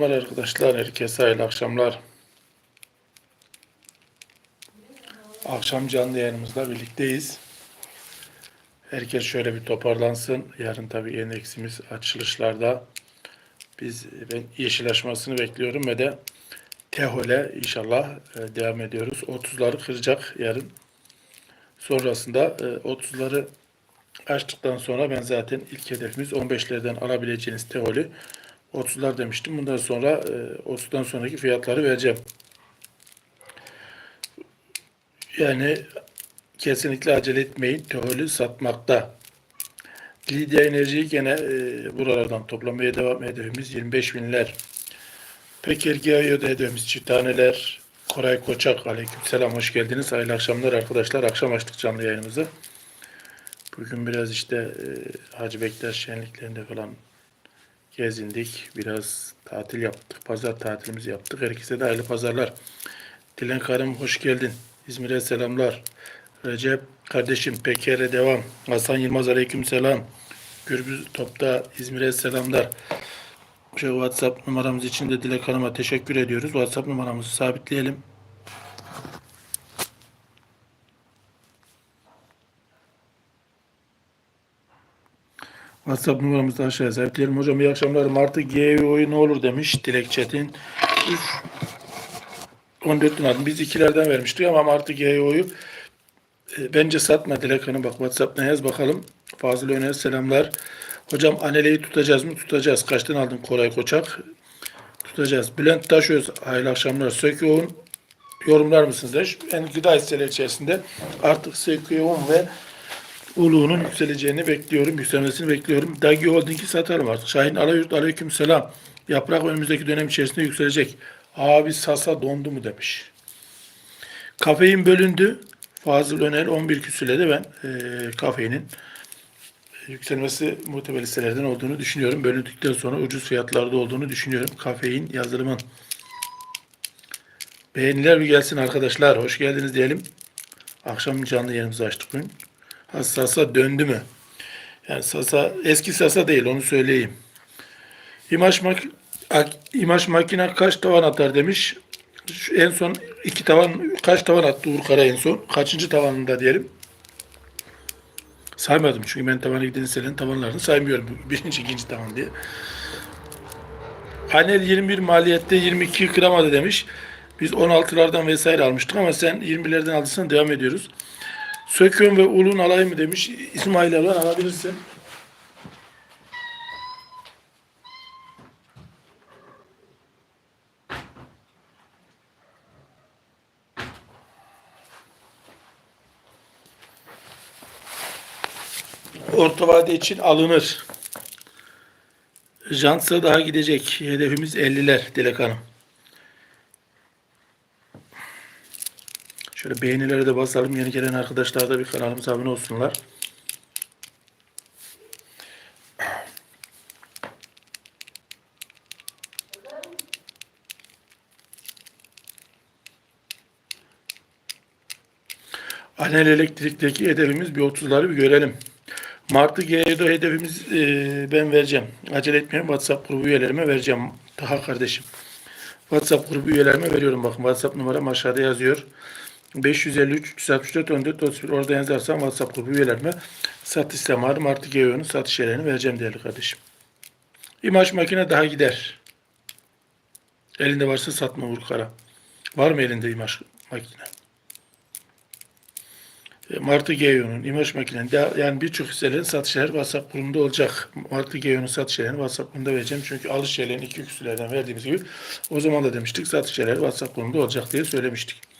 Merhaba arkadaşlar, herkese hayırlı akşamlar. Akşam canlı yayınımızda birlikteyiz. Herkes şöyle bir toparlansın. Yarın tabii endeksimiz açılışlarda. Biz ben yeşil aşmasını bekliyorum ve de TEHO'le inşallah e, devam ediyoruz. 30'ları kıracak yarın. Sonrasında e, 30'ları açtıktan sonra ben zaten ilk hedefimiz 15'lerden alabileceğiniz TEHO'lü 30'lar demiştim. Bundan sonra e, 30'dan sonraki fiyatları vereceğim. Yani kesinlikle acele etmeyin. Teholü satmakta. Lidya Enerji'yi gene e, buralardan toplamaya devam hedefimiz 25 binler. Peker Giyayo'da hedefimiz çift taneler. Koray Koçak aleykümselam hoş geldiniz. Hayırlı akşamlar arkadaşlar. Akşam açtık canlı yayınımızı. Bugün biraz işte e, Hacı Bektaş şenliklerinde falan gezindik. Biraz tatil yaptık. Pazar tatilimizi yaptık. Herkese de hayırlı pazarlar. Dilen Karım hoş geldin. İzmir'e selamlar. Recep kardeşim Peker'e devam. Hasan Yılmaz aleyküm selam. Gürbüz Top'ta İzmir'e selamlar. Şu WhatsApp numaramız için de Dilek Hanım'a teşekkür ediyoruz. WhatsApp numaramızı sabitleyelim. WhatsApp numaramızı aşağıya sabitleyelim. Hocam iyi akşamlar. Martı GEO'yu ne olur demiş Dilek Çetin. Üf. 14 bin aldım. Biz ikilerden vermiştik ama Martı GEO'yu e, bence satma Dilek Hanım. Bak WhatsApp'tan yaz bakalım. Fazıl Öner selamlar. Hocam aneleyi tutacağız mı? Tutacağız. Kaçtan aldın Koray Koçak? Tutacağız. Bülent Taşöz hayırlı akşamlar. Söküyoğun yorumlar mısınız? Ben gıda hisseleri içerisinde artık Söküyoğun ve Uluğunun yükseleceğini bekliyorum, yükselmesini bekliyorum. Dagi Holding'i satarım artık. Şahin Alayurt aleyküm selam. Yaprak önümüzdeki dönem içerisinde yükselecek. Abi Sasa dondu mu demiş. Kafein bölündü. Fazıl Öner 11 küsüyle de ben e, kafeinin yükselmesi muhtemel hisselerden olduğunu düşünüyorum. Bölündükten sonra ucuz fiyatlarda olduğunu düşünüyorum. Kafein yazılımın. Beğeniler bir gelsin arkadaşlar. Hoş geldiniz diyelim. Akşam canlı yerimizi açtık bugün. Sasa döndü mü? Yani Sasa eski Sasa değil onu söyleyeyim. İmaj, mak ak- imaj makine kaç tavan atar demiş. Şu en son iki tavan kaç tavan attı Uğur Kara en son? Kaçıncı tavanında diyelim. Saymadım çünkü ben tavana giden hisselerin tavanlarını saymıyorum. Birinci, ikinci tavan diye. Panel 21 maliyette 22 kıramadı demiş. Biz 16'lardan vesaire almıştık ama sen 21'lerden aldıysan devam ediyoruz. Sökön ve ulun alay mı demiş. İsmail Alan alabilirsin. Orta vade için alınır. Jansa daha gidecek. Hedefimiz 50'ler Dilek Hanım. Şöyle beğenilere de basalım. Yeni gelen arkadaşlar da bir kanalımıza abone olsunlar. Anel elektrikteki hedefimiz bir 30'ları bir görelim. Martı G'de hedefimiz e, ben vereceğim. Acele etmeyin. WhatsApp grubu üyelerime vereceğim. Daha kardeşim. WhatsApp grubu üyelerime veriyorum. Bakın WhatsApp numaram aşağıda yazıyor. 553 364 14 31 orada yazarsam WhatsApp grubu üyelerime satış zamanı Martı Geo'nun satış yerlerini vereceğim değerli kardeşim. İmaj makine daha gider. Elinde varsa satma vur kara. Var mı elinde imaj makine? E, Martı Geo'nun imaj makinenin yani birçok hisselerin satışları WhatsApp grubunda olacak. Martı Geo'nun satış yerlerini WhatsApp grubunda vereceğim. Çünkü alış yerlerini iki küsürlerden verdiğimiz gibi o zaman da demiştik satış yerleri WhatsApp grubunda olacak diye söylemiştik.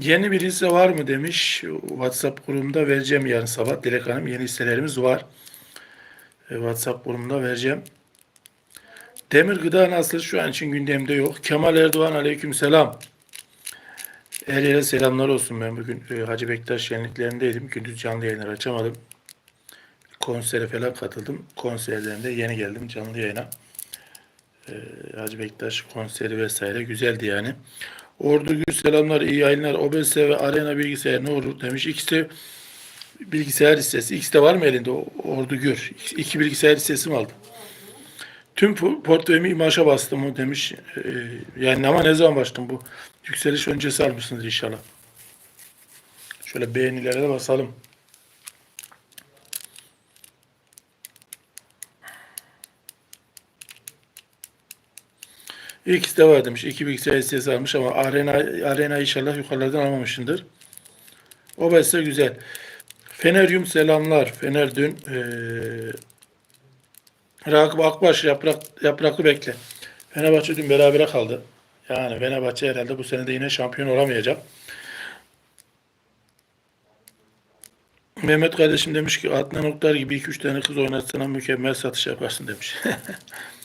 Yeni bir hisse var mı demiş. WhatsApp grubunda vereceğim yarın sabah. Dilek Hanım yeni hisselerimiz var. E, WhatsApp grubunda vereceğim. Demir gıda nasıl şu an için gündemde yok. Kemal Erdoğan aleyküm selam. Her yere selamlar olsun. Ben bugün e, Hacı Bektaş şenliklerindeydim. Gündüz canlı yayınlar açamadım. konsere falan katıldım. Konserlerinde yeni geldim canlı yayına. Ee, Hacı Bektaş konseri vesaire güzeldi yani. Ordu Gül selamlar, iyi yayınlar. Obese ve Arena bilgisayar ne olur demiş. İkisi bilgisayar listesi. İkisi de var mı elinde? Ordu Gür. İki- bilgisayar listesi mi aldın? Tüm po- portföyümü imaja bastım demiş. Ee, yani ama ne zaman başladım bu? Yükseliş öncesi almışsınız inşallah. Şöyle beğenilere de basalım. İkisi de var demiş. İki bilgisayar listesi almış ama arena, arena inşallah yukarılardan almamışındır. O beste güzel. Feneryum selamlar. Fener dün eee Rakip Akbaş yaprak, yapraklı bekle. Fenerbahçe dün berabere kaldı. Yani Fenerbahçe herhalde bu sene de yine şampiyon olamayacak. Mehmet kardeşim demiş ki Adnan Oktar gibi 2-3 tane kız oynatsana mükemmel satış yaparsın demiş.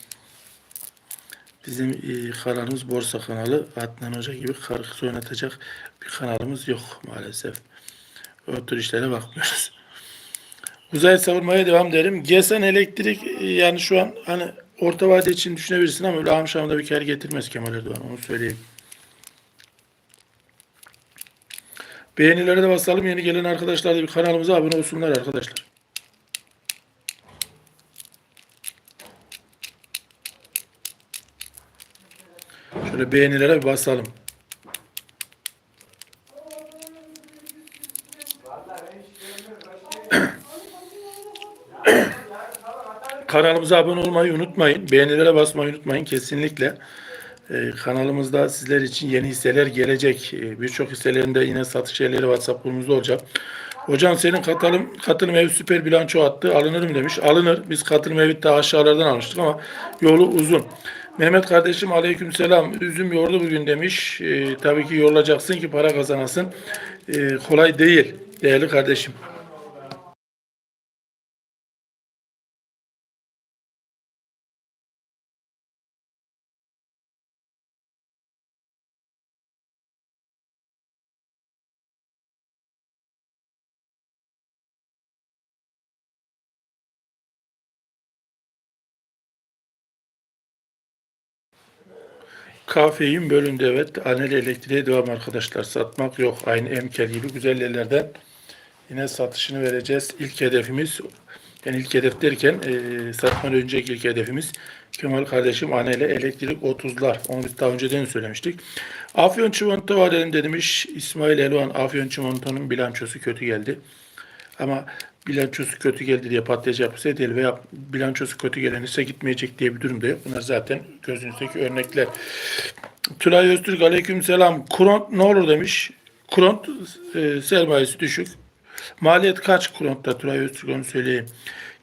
Bizim e, kanalımız Borsa kanalı. Adnan Hoca gibi karı kız oynatacak bir kanalımız yok maalesef. O tür işlere bakmıyoruz. Uzay savurmaya devam derim. GESEN elektrik e, yani şu an hani orta vade için düşünebilirsin ama öyle bir kar getirmez Kemal Erdoğan onu söyleyeyim. Beğenilere de basalım. Yeni gelen arkadaşlar da bir kanalımıza abone olsunlar arkadaşlar. Şöyle beğenilere bir basalım. Kanalımıza abone olmayı unutmayın. Beğenilere basmayı unutmayın kesinlikle. Ee, kanalımızda sizler için yeni hisseler gelecek. Ee, Birçok hisselerinde yine satış yerleri WhatsApp grubumuzda olacak. Hocam senin katılım katılım evi süper bilanço attı. Alınır mı demiş. Alınır. Biz katılım evi daha aşağılardan almıştık ama yolu uzun. Mehmet kardeşim aleykümselam. Üzüm yordu bugün demiş. Ee, tabii ki yorulacaksın ki para kazanasın. Ee, kolay değil değerli kardeşim. Kafein bölündü evet. Anel elektriğe devam arkadaşlar. Satmak yok. Aynı emkel gibi güzel yerlerden yine satışını vereceğiz. İlk hedefimiz yani ilk hedef derken e, satmadan önceki ilk hedefimiz Kemal kardeşim Anel'e elektrik 30'lar. Onu biz daha önceden söylemiştik. Afyon Çimento var elimde demiş. İsmail Elvan Afyon Çimento'nun bilançosu kötü geldi. Ama bilançosu kötü geldi diye bir şey değil veya bilançosu kötü gelen ise gitmeyecek diye bir durum da yok. Bunlar zaten gözünüzdeki örnekler. Tülay Öztürk aleyküm selam. Kuront ne olur demiş. Kuront e, sermayesi düşük. Maliyet kaç Kuront'ta Tülay Öztürk onu söyleyeyim.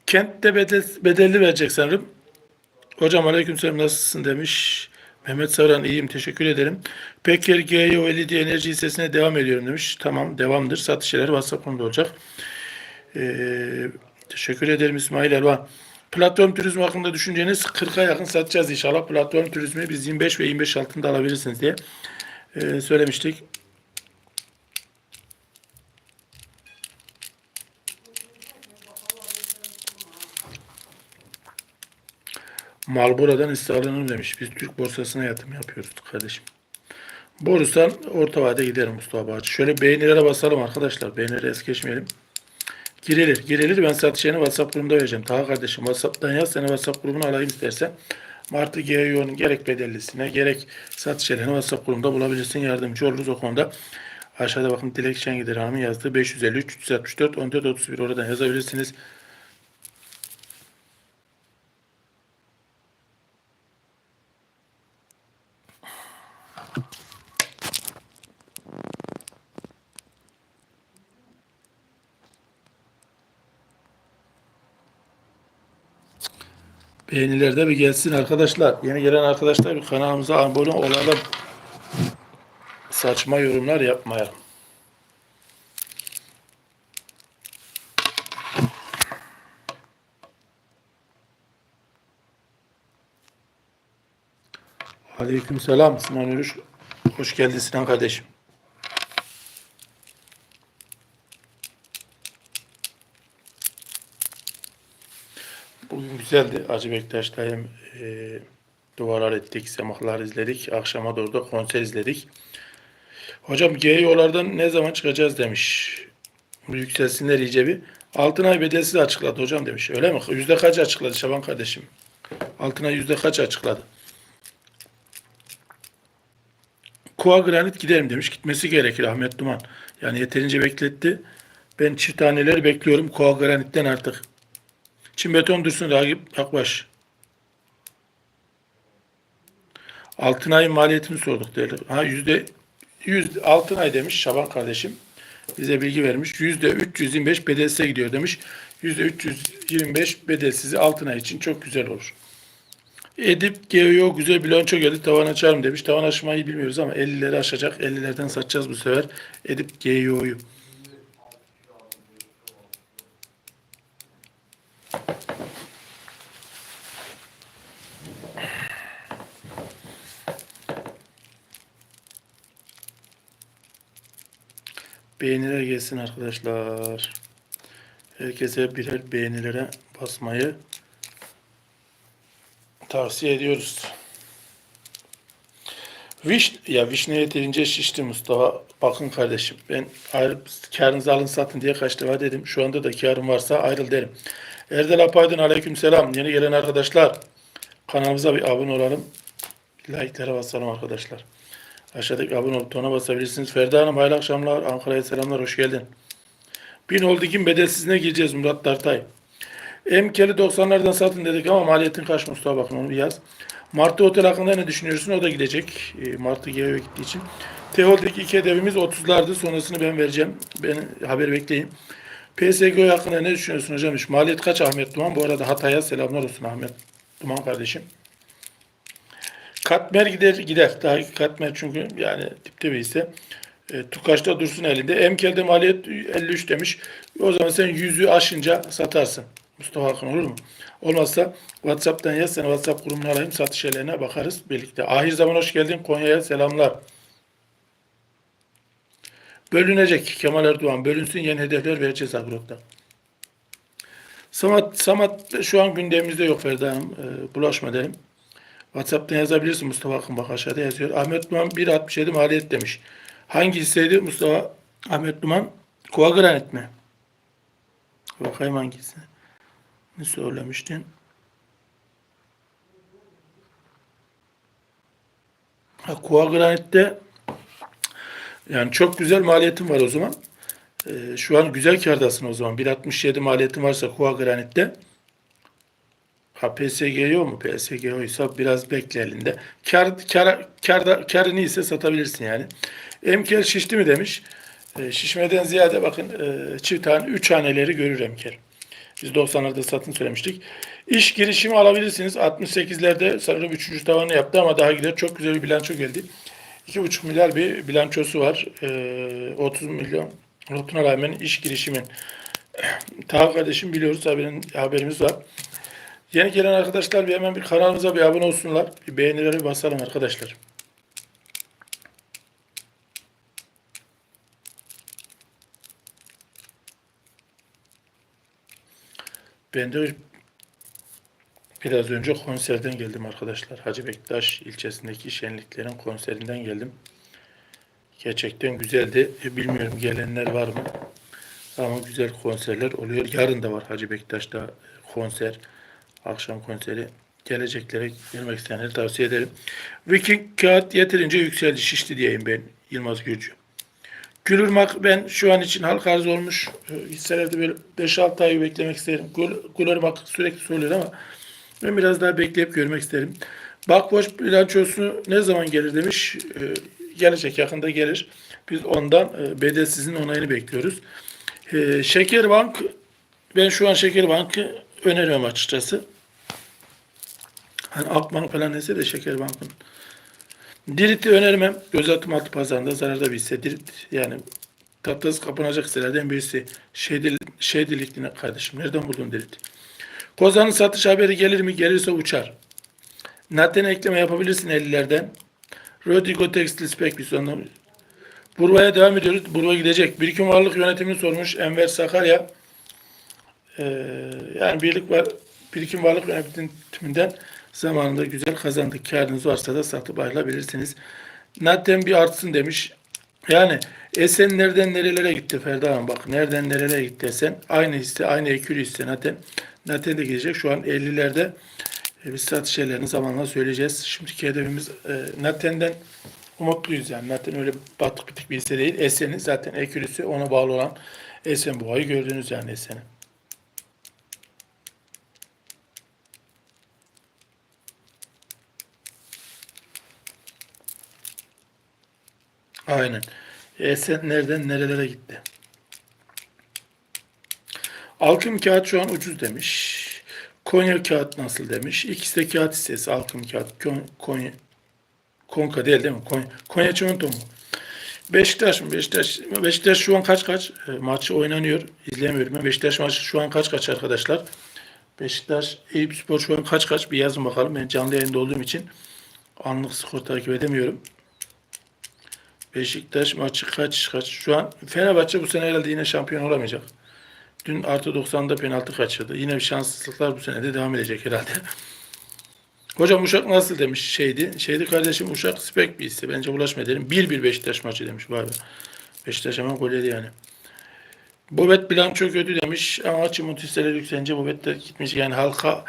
Kentte bedel, bedelli verecek sanırım. Hocam aleyküm selam nasılsın demiş. Mehmet Saran iyiyim teşekkür ederim. Peker GEO LED enerji hissesine devam ediyorum demiş. Tamam devamdır. Satış yerleri WhatsApp konuda olacak. Ee, teşekkür ederim İsmail Elvan. Platform turizmi hakkında düşünceniz 40'a yakın satacağız inşallah. Platform turizmi biz 25 ve 25 altında alabilirsiniz diye ee, söylemiştik. Malbora'dan hisse demiş. Biz Türk borsasına yatırım yapıyoruz kardeşim. Borusan orta vade giderim Mustafa Bağcı. Şöyle beğenilere basalım arkadaşlar. Beğenilere es geçmeyelim. Girilir, girilir. Ben satış yerini WhatsApp grubunda vereceğim. Taha kardeşim WhatsApp'tan yaz. Seni WhatsApp grubuna alayım istersen. Martı GEO'nun gerek bedellisine gerek satış yerini WhatsApp grubunda bulabilirsin. Yardımcı oluruz o konuda. Aşağıda bakın Dilek Şengider Hanım'ın yazdığı 553 364 14 31 oradan yazabilirsiniz. Beğenilerde bir gelsin arkadaşlar. Yeni gelen arkadaşlar bir kanalımıza abone olalım. Saçma yorumlar yapmayalım. Aleyküm selam Sinan Ürüş. Hoş geldin Sinan kardeşim. Güzeldi. Hacı Bektaş'tayım. E, duvarlar ettik, semahlar izledik. Akşama doğru da konser izledik. Hocam GEO'lardan ne zaman çıkacağız demiş. Yükselsinler iyice bir. Altınay bedelsiz açıkladı hocam demiş. Öyle mi? Yüzde kaç açıkladı Şaban kardeşim? Altınay yüzde kaç açıkladı? Koa granit giderim demiş. Gitmesi gerekir Ahmet Duman. Yani yeterince bekletti. Ben çift taneleri bekliyorum Koa granitten artık. Çin beton dursun Ragip Akbaş. Altınay'ın maliyetini sorduk değerli. Ha yüzde yüz Altınay demiş Şaban kardeşim. Bize bilgi vermiş. Yüzde 325 bedelsize gidiyor demiş. Yüzde 325 bedelsizi Altınay için çok güzel olur. Edip GEO güzel bilanço geldi tavan açarım demiş. Tavan açmayı bilmiyoruz ama 50'leri aşacak. 50'lerden satacağız bu sefer. Edip GEO'yu. Beğeniler gelsin arkadaşlar. Herkese birer beğenilere basmayı tavsiye ediyoruz. Viş, ya vişne yeterince şişti Mustafa. Bakın kardeşim ben ayrı, karınızı alın satın diye kaç defa dedim. Şu anda da karım varsa ayrıl derim. Erdal Apaydın aleyküm selam. Yeni gelen arkadaşlar kanalımıza bir abone olalım. Like'lara basalım arkadaşlar. Aşağıdaki abone olup tona basabilirsiniz. Ferda Hanım hayırlı akşamlar. Ankara'ya selamlar. Hoş geldin. Bin kim bedelsizine gireceğiz Murat Dartay. Emkeli 90'lardan satın dedik ama maliyetin kaç Mustafa bakın onu bir yaz. Martı Otel hakkında ne düşünüyorsun? O da gidecek. E, Martı GEO'ya gittiği için. Teol'deki iki hedefimiz 30'lardı. Sonrasını ben vereceğim. Ben haber bekleyin. PSGO hakkında ne düşünüyorsun hocam? Maliyet kaç Ahmet Duman? Bu arada Hatay'a selamlar olsun Ahmet Duman kardeşim. Katmer gider gider. Daha Katmer çünkü yani dipte bir hisse. E, Tukaş'ta dursun elinde. Emkel'de maliyet 53 demiş. O zaman sen yüzü aşınca satarsın. Mustafa Akın olur mu? Olmazsa WhatsApp'tan yaz. Seni WhatsApp grubuna alayım. Satış şeylerine bakarız birlikte. Ahir zaman hoş geldin. Konya'ya selamlar. Bölünecek Kemal Erdoğan. Bölünsün yeni hedefler vereceğiz Agrok'ta. Samat, Samat şu an gündemimizde yok Ferda Hanım. E, bulaşma derim. WhatsApp'tan yazabilirsin Mustafa Akın bak aşağıda yazıyor. Ahmet Duman 1.67 maliyet demiş. Hangi hisseydi Mustafa Ahmet Duman? Koa Granit mi? Bakayım hangisi. Ne söylemiştin? Koa Granit'te yani çok güzel maliyetin var o zaman. Ee, şu an güzel kârdasın o zaman. 1.67 maliyetin varsa Koa Granit'te Ha PSGO mu? PSGO ise biraz bekle elinde. Kar, kar, kar, karını ise satabilirsin yani. Emkel şişti mi demiş. E, şişmeden ziyade bakın e, çift tane, üç haneleri görür emkel. Biz 90'larda satın söylemiştik. İş girişimi alabilirsiniz. 68'lerde sanırım 3. tavanı yaptı ama daha gider. Çok güzel bir bilanço geldi. 2,5 milyar bir bilançosu var. E, 30 milyon. Notuna rağmen iş girişimin. Taha kardeşim biliyoruz haberin, haberimiz var. Yeni gelen arkadaşlar bir hemen bir kanalımıza bir abone olsunlar. Bir beğenileri basalım arkadaşlar. Ben de biraz önce konserden geldim arkadaşlar. Hacı Bektaş ilçesindeki şenliklerin konserinden geldim. Gerçekten güzeldi. E, Bilmiyorum gelenler var mı? Ama güzel konserler oluyor. Yarın da var Hacı Bektaş'ta konser. Akşam konseri. Geleceklere gelmek isteyenleri tavsiye ederim. Viking kağıt yeterince yükseldi, şişti diyeyim ben Yılmaz Gürcü. Gülürmak ben şu an için halka arz olmuş. e, Hisselerde böyle 5-6 ay beklemek isterim. Gül- Gülürmak sürekli söylüyor ama ben biraz daha bekleyip görmek isterim. Bakboş bilançosu ne zaman gelir demiş. E, Gelecek yakında gelir. Biz ondan e, bedelsizin onayını bekliyoruz. E, Şekerbank ben şu an Şekerbank'ı öneriyorum açıkçası. Hani Akbank falan neyse de Şekerbank'ın. Dirit'i önermem. Göz atım altı pazarında zararda bir hisse. Dirit yani tahtası kapanacak hisselerden birisi. Şeydil, şeydilikli kardeşim. Nereden buldun Dirit? Kozan'ın satış haberi gelir mi? Gelirse uçar. Naten ekleme yapabilirsin 50'lerden. Rodrigo Textil Spek bir sonra. Burva'ya devam ediyoruz. Burva gidecek. Birikim varlık yönetimini sormuş Enver Sakarya. Ee, yani birlik var. Birikim varlık yönetiminden zamanında güzel kazandık. Karınız varsa da satıp ayrılabilirsiniz. Natten bir artsın demiş. Yani Esen nereden nerelere gitti Ferda Hanım bak. Nereden nerelere gitti Esen. Aynı hisse, aynı ekürü hisse Naten. Naten de gidecek. Şu an 50'lerde e, biz satış yerlerini zamanla söyleyeceğiz. Şimdiki hedefimiz e, Naten'den umutluyuz yani. Naten öyle batık bitik bir hisse değil. Esen'in zaten ekürüsü ona bağlı olan Esen Boğa'yı gördünüz yani Esen'i. Aynen. Esen nereden nerelere gitti? Alkım kağıt şu an ucuz demiş. Konya kağıt nasıl demiş. İkisi de kağıt hissesi. Alkım kağıt. Kon- Konya, Konka değil değil mi? Konya, Konya Çimento mu? Beşiktaş mı? Beşiktaş, Beşiktaş şu an kaç kaç? E, maçı oynanıyor. İzleyemiyorum. Beşiktaş maçı şu an kaç kaç arkadaşlar? Beşiktaş, Eyüp Spor şu an kaç kaç? Bir yazın bakalım. Ben canlı yayında olduğum için anlık skor takip edemiyorum. Beşiktaş maçı kaç kaç? Şu an Fenerbahçe bu sene herhalde yine şampiyon olamayacak. Dün artı 90'da penaltı kaçırdı. Yine bir şanssızlıklar bu sene de devam edecek herhalde. Hocam Uşak nasıl demiş şeydi. Şeydi kardeşim Uşak spek bir hisse. Bence bulaşma edelim. 1-1 Beşiktaş maçı demiş. Vay be. Beşiktaş hemen gol yedi yani. Bobet bilanço kötü demiş ama Çimut hisseleri yükselince Bobet de gitmiş. Yani halka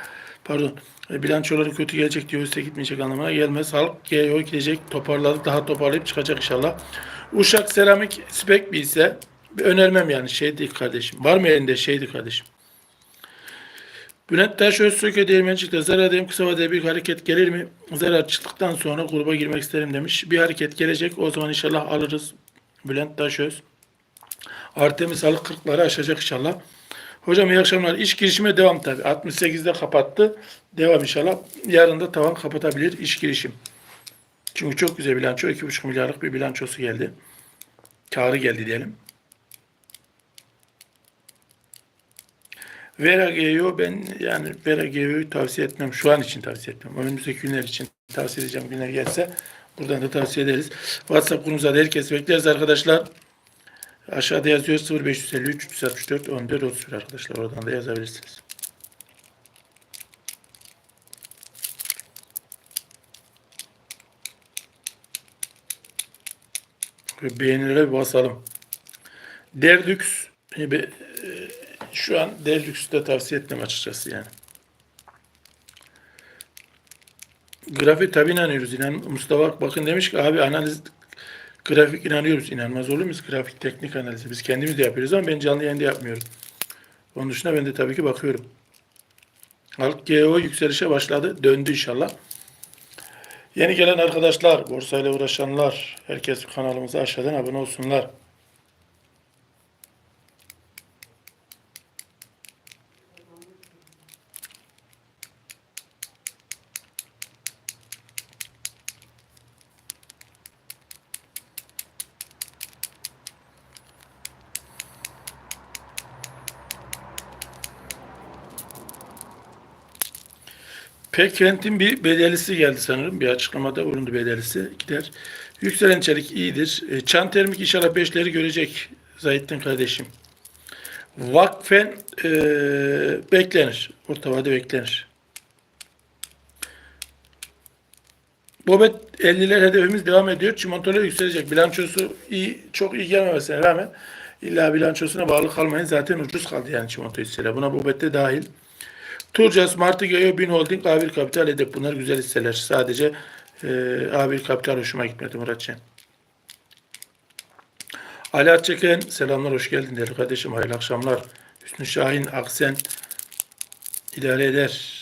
pardon e, bilançoları kötü gelecek diyor üstte gitmeyecek anlamına gelmez. Halk GEO gidecek toparladık daha toparlayıp çıkacak inşallah. Uşak seramik spek bir. Bir önermem yani şey değil kardeşim. Var mı elinde şeydi kardeşim. Bülent Taş Özsöke Değirmencik'te zarar edeyim kısa vadede bir hareket gelir mi? Zarar çıktıktan sonra gruba girmek isterim demiş. Bir hareket gelecek o zaman inşallah alırız. Bülent Taş Öz. Artemis alık 40'ları aşacak inşallah. Hocam iyi akşamlar. İş girişime devam tabi. 68'de kapattı. Devam inşallah. Yarın da tavan kapatabilir iş girişim. Çünkü çok güzel bilanço. 2,5 milyarlık bir bilançosu geldi. Karı geldi diyelim. Vera Geo ben yani Vera Geo'yu tavsiye etmem. Şu an için tavsiye etmem. Önümüzdeki günler için tavsiye edeceğim günler gelse buradan da tavsiye ederiz. WhatsApp grubumuza herkes bekleriz arkadaşlar. Aşağıda yazıyor 0553 364 14 31 arkadaşlar. Oradan da yazabilirsiniz. Beğenilere bir basalım. Derlux e, e, şu an Derlux'u da tavsiye etmem açıkçası yani. Grafik tabi inanıyoruz. İnan, Mustafa bakın demiş ki abi analiz grafik inanıyoruz. İnanmaz olur muyuz? Grafik teknik analizi. Biz kendimiz de yapıyoruz ama ben canlı yayında yapmıyorum. Onun dışında ben de tabii ki bakıyorum. Halk GEO yükselişe başladı. Döndü inşallah. Yeni gelen arkadaşlar, borsayla uğraşanlar, herkes kanalımıza aşağıdan abone olsunlar. Pekent'in bir bedelisi geldi sanırım. Bir açıklamada bulundu bedelisi. Gider. Yükselen çelik iyidir. E, Çan termik inşallah beşleri görecek Zahittin kardeşim. Vakfen e, beklenir. Orta vade beklenir. Bobet 50'ler hedefimiz devam ediyor. Çimentolar yükselecek. Bilançosu iyi, çok iyi gelmemesine rağmen illa bilançosuna bağlı kalmayın. Zaten ucuz kaldı yani çimento hisseler. Buna Bobet de dahil. Turcas, Martigo'ya Bin Holding, A1 Kapital Edep. Bunlar güzel hisseler. Sadece e, A1 Kapital hoşuma gitmedi Murat Çen. Ali Atçeken, selamlar, hoş geldin değerli kardeşim. Hayırlı akşamlar. Hüsnü Şahin, Aksen idare eder.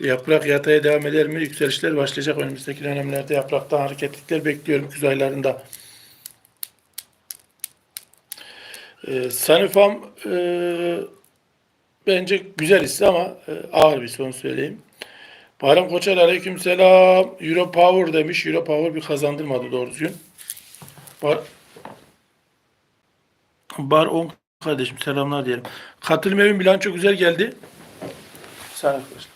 Yaprak yataya devam eder mi? Yükselişler başlayacak önümüzdeki dönemlerde. Yapraktan hareketlikler bekliyorum güz aylarında. Ee, Sanifam e, bence güzel hisse ama e, ağır bir son söyleyeyim. Bayram Koçer aleyküm selam. Euro Power demiş. Euro Power bir kazandırmadı doğru düzgün. Bar, Bar 10 kardeşim selamlar diyelim. Katılım evin bilanço güzel geldi. Sağ arkadaşlar.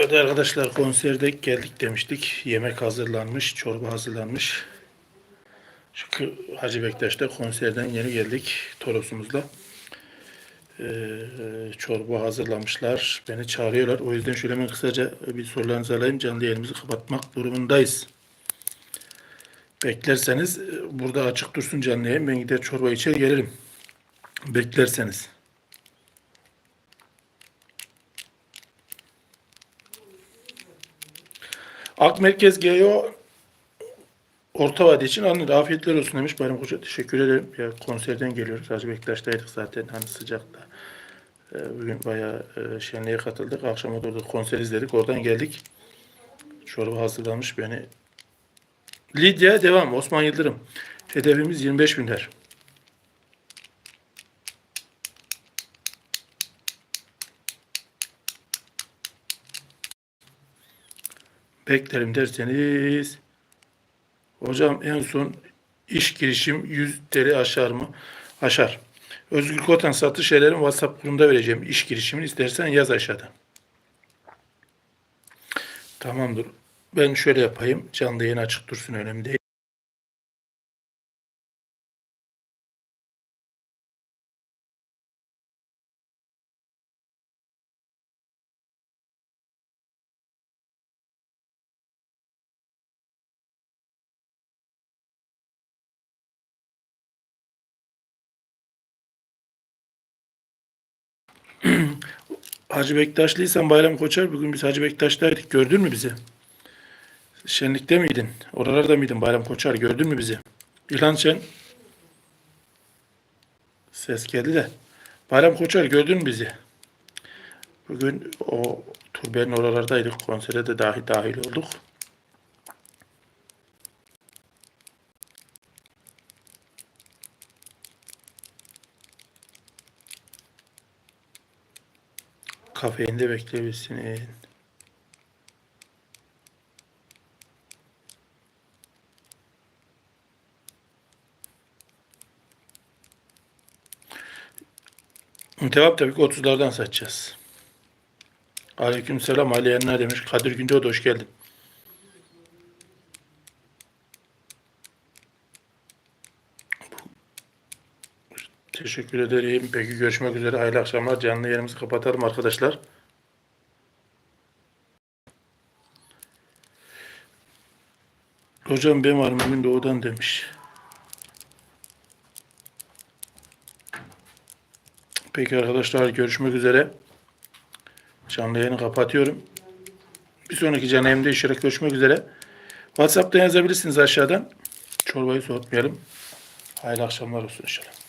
Evet arkadaşlar konserde geldik demiştik. Yemek hazırlanmış, çorba hazırlanmış. Şükrü Hacı Bektaş'ta konserden yeni geldik Toros'umuzla. Ee, çorba hazırlamışlar. Beni çağırıyorlar. O yüzden şöyle hemen kısaca bir sorularınızı alayım. Canlı yayınımızı kapatmak durumundayız. Beklerseniz e, burada açık dursun canlı yayın. Ben gider çorba içer gelirim. Beklerseniz. Ak Merkez GEO Orta vade için anladı. Afiyetler olsun demiş Bayram Hoca. Teşekkür ederim. Ya konserden geliyoruz. Hacı Bektaş'taydık zaten hani sıcakta. Ee, Bugün bayağı e, şenliğe katıldık. Akşam oturduk konser izledik. Oradan geldik. Çorba hazırlamış beni. Lidya devam. Osman Yıldırım. Hedefimiz 25 binler. Beklerim derseniz Hocam en son iş girişim 100 TL aşar mı? Aşar. Özgür Kotan satış şeylerin WhatsApp grubunda vereceğim iş girişimini istersen yaz aşağıda. Tamamdır. Ben şöyle yapayım. Canlı yayın açık dursun önemli değil. Hacı Bektaşlıysan Bayram Koçar bugün biz Hacı Bektaş'taydık. Gördün mü bizi? Şenlikte miydin? Oralarda mıydın Bayram Koçar? Gördün mü bizi? İlhan Şen. Ses geldi de. Bayram Koçar gördün mü bizi? Bugün o turbenin oralardaydık. Konsere de dahi dahil olduk. Kafeinde bekleyebilirsin. Cevap tabii ki 30'lardan satacağız. Aleyküm selam Ali demiş. Kadir Gündoğdu hoş geldin. Teşekkür ederim. Peki görüşmek üzere. Hayırlı akşamlar. Canlı yerimizi kapatalım arkadaşlar. Hocam ben varım bugün doğudan demiş. Peki arkadaşlar görüşmek üzere. Canlı yayını kapatıyorum. Bir sonraki canlı yayında işaret görüşmek üzere. WhatsApp'tan yazabilirsiniz aşağıdan. Çorbayı soğutmayalım. Hayırlı akşamlar olsun inşallah.